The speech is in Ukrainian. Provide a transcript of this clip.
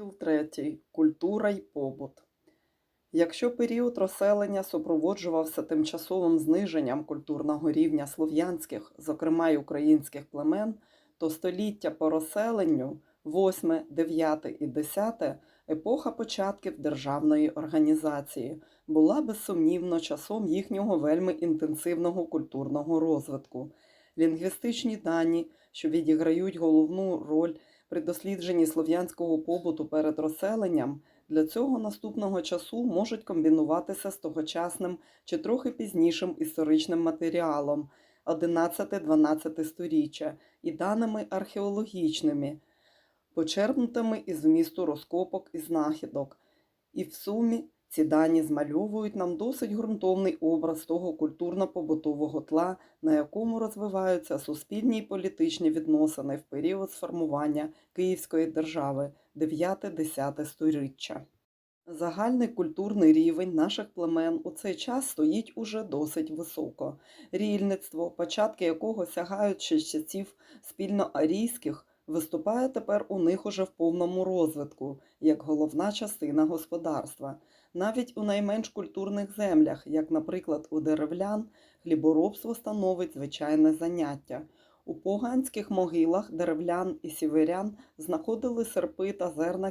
Розділ 3. Культура й побут. Якщо період розселення супроводжувався тимчасовим зниженням культурного рівня слов'янських, зокрема й українських племен, то століття по розселенню 8, 9 і 10 епоха початків державної організації була безсумнівно часом їхнього вельми інтенсивного культурного розвитку. Лінгвістичні дані, що відіграють головну роль при дослідженні слов'янського побуту перед розселенням, для цього наступного часу можуть комбінуватися з тогочасним чи трохи пізнішим історичним матеріалом 11-12 сторіччя і даними археологічними, почерпнутими із змісту розкопок і знахідок. І в сумі ці дані змальовують нам досить ґрунтовний образ того культурно-побутового тла, на якому розвиваються суспільні і політичні відносини в період сформування Київської держави 9-10 сторіччя. Загальний культурний рівень наших племен у цей час стоїть уже досить високо. Рільництво, початки якого сягають ще часів спільноарійських, виступає тепер у них уже в повному розвитку, як головна частина господарства. Навіть у найменш культурних землях, як, наприклад, у деревлян, хліборобство становить звичайне заняття. У поганських могилах деревлян і сіверян знаходили серпи та зерна